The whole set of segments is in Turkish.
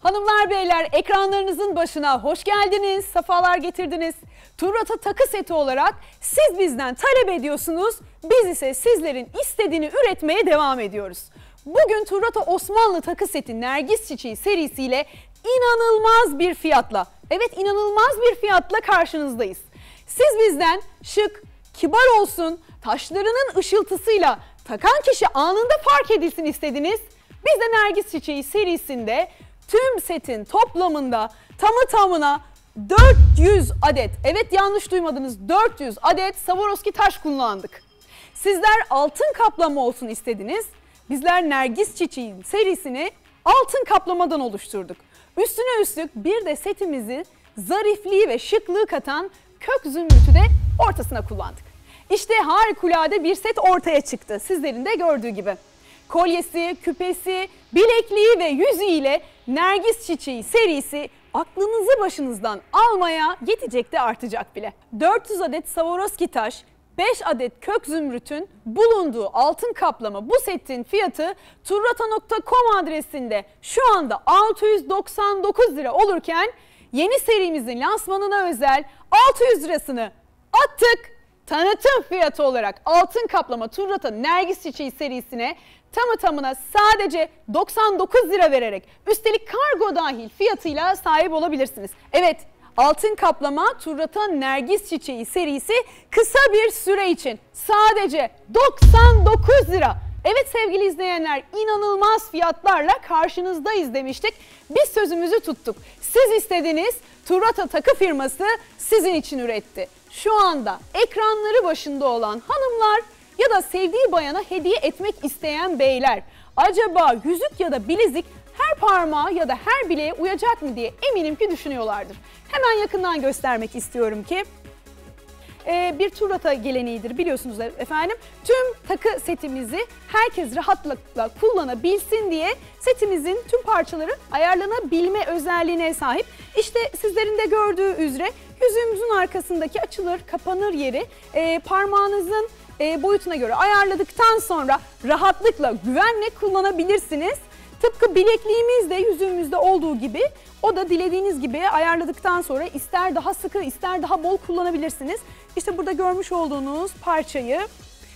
Hanımlar beyler ekranlarınızın başına hoş geldiniz, safalar getirdiniz. Turrata takı seti olarak siz bizden talep ediyorsunuz, biz ise sizlerin istediğini üretmeye devam ediyoruz. Bugün Turrata Osmanlı takı seti Nergis Çiçeği serisiyle inanılmaz bir fiyatla, evet inanılmaz bir fiyatla karşınızdayız. Siz bizden şık, kibar olsun, taşlarının ışıltısıyla takan kişi anında fark edilsin istediniz. Biz de Nergis Çiçeği serisinde tüm setin toplamında tamı tamına 400 adet, evet yanlış duymadınız 400 adet Swarovski taş kullandık. Sizler altın kaplama olsun istediniz. Bizler Nergis Çiçeği'nin serisini altın kaplamadan oluşturduk. Üstüne üstlük bir de setimizi zarifliği ve şıklığı katan kök zümrütü de ortasına kullandık. İşte harikulade bir set ortaya çıktı sizlerin de gördüğü gibi. Kolyesi, küpesi, bilekliği ve yüzüğüyle Nergis Çiçeği serisi aklınızı başınızdan almaya yetecek de artacak bile. 400 adet Swarovski taş, 5 adet kök zümrütün bulunduğu altın kaplama bu setin fiyatı turrata.com adresinde şu anda 699 lira olurken yeni serimizin lansmanına özel 600 lirasını attık. Tanıtım fiyatı olarak altın kaplama Turrata Nergis Çiçeği serisine tamı tamına sadece 99 lira vererek üstelik kargo dahil fiyatıyla sahip olabilirsiniz. Evet altın kaplama Turrata Nergis Çiçeği serisi kısa bir süre için sadece 99 lira. Evet sevgili izleyenler inanılmaz fiyatlarla karşınızdayız demiştik. Biz sözümüzü tuttuk. Siz istediniz Turrata takı firması sizin için üretti. Şu anda ekranları başında olan hanımlar ya da sevdiği bayana hediye etmek isteyen beyler acaba yüzük ya da bilezik her parmağa ya da her bileğe uyacak mı diye eminim ki düşünüyorlardır. Hemen yakından göstermek istiyorum ki e, bir turata geleneğidir biliyorsunuz efendim. Tüm takı setimizi herkes rahatlıkla kullanabilsin diye setimizin tüm parçaları ayarlanabilme özelliğine sahip. İşte sizlerin de gördüğü üzere yüzüğümüzün arkasındaki açılır kapanır yeri e, parmağınızın e, boyutuna göre ayarladıktan sonra rahatlıkla güvenle kullanabilirsiniz. Tıpkı bilekliğimiz de yüzüğümüzde olduğu gibi o da dilediğiniz gibi ayarladıktan sonra ister daha sıkı ister daha bol kullanabilirsiniz. İşte burada görmüş olduğunuz parçayı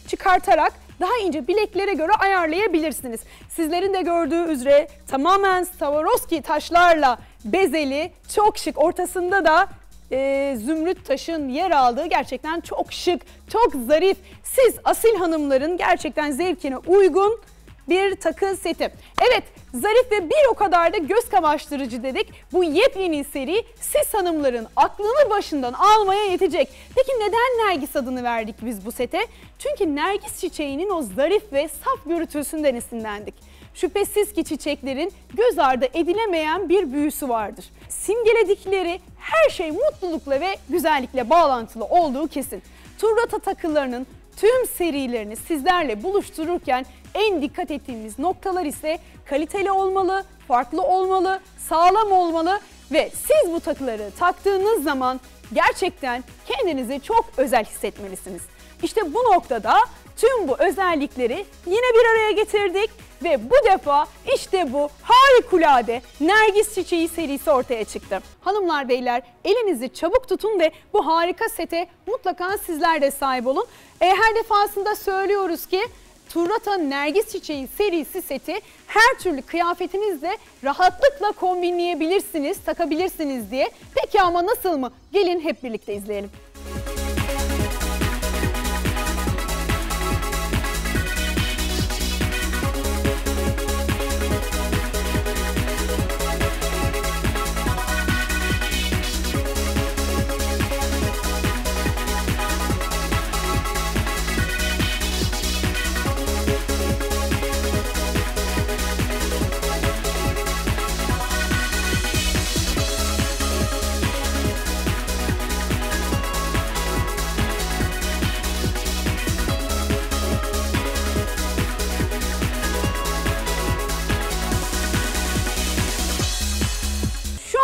çıkartarak daha ince bileklere göre ayarlayabilirsiniz. Sizlerin de gördüğü üzere tamamen Swarovski taşlarla bezeli, çok şık. Ortasında da e, zümrüt taşın yer aldığı gerçekten çok şık, çok zarif. Siz asil hanımların gerçekten zevkine uygun bir takı seti. Evet zarif ve bir o kadar da göz kamaştırıcı dedik. Bu yepyeni seri siz hanımların aklını başından almaya yetecek. Peki neden Nergis adını verdik biz bu sete? Çünkü Nergis çiçeğinin o zarif ve saf görüntüsünden esinlendik. Şüphesiz ki çiçeklerin göz ardı edilemeyen bir büyüsü vardır. Simgeledikleri her şey mutlulukla ve güzellikle bağlantılı olduğu kesin. Turrata takılarının tüm serilerini sizlerle buluştururken en dikkat ettiğimiz noktalar ise kaliteli olmalı, farklı olmalı, sağlam olmalı ve siz bu takıları taktığınız zaman gerçekten kendinizi çok özel hissetmelisiniz. İşte bu noktada tüm bu özellikleri yine bir araya getirdik ve bu defa işte bu harikulade Nergis Çiçeği serisi ortaya çıktı. Hanımlar beyler elinizi çabuk tutun ve bu harika sete mutlaka sizler de sahip olun. E, her defasında söylüyoruz ki Turrata Nergis Çiçeği serisi seti her türlü kıyafetinizle rahatlıkla kombinleyebilirsiniz, takabilirsiniz diye. Peki ama nasıl mı? Gelin hep birlikte izleyelim.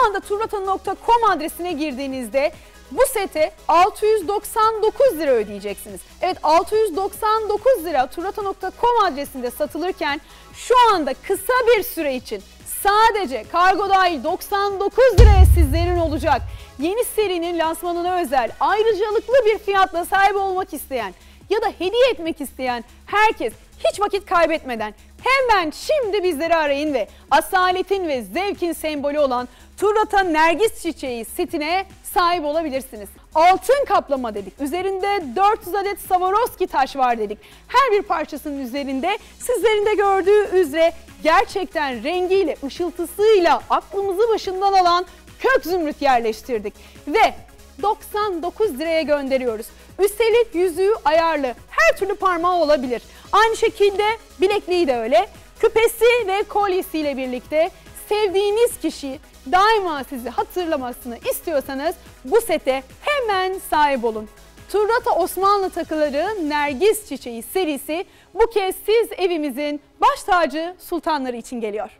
Anda turrata.com adresine girdiğinizde bu sete 699 lira ödeyeceksiniz. Evet 699 lira turrata.com adresinde satılırken şu anda kısa bir süre için sadece kargo dahil 99 liraya sizlerin olacak. Yeni serinin lansmanına özel ayrıcalıklı bir fiyatla sahip olmak isteyen ya da hediye etmek isteyen herkes hiç vakit kaybetmeden hemen şimdi bizleri arayın ve asaletin ve zevkin sembolü olan Turrata Nergis Çiçeği setine sahip olabilirsiniz. Altın kaplama dedik. Üzerinde 400 adet Swarovski taş var dedik. Her bir parçasının üzerinde sizlerin de gördüğü üzere gerçekten rengiyle, ışıltısıyla aklımızı başından alan kök zümrüt yerleştirdik. Ve 99 liraya gönderiyoruz. Üstelik yüzüğü ayarlı. Her türlü parmağı olabilir. Aynı şekilde bilekliği de öyle. Küpesi ve kolyesiyle birlikte sevdiğiniz kişi daima sizi hatırlamasını istiyorsanız bu sete hemen sahip olun. Turrata Osmanlı takıları Nergis Çiçeği serisi bu kez siz evimizin baş tacı sultanları için geliyor.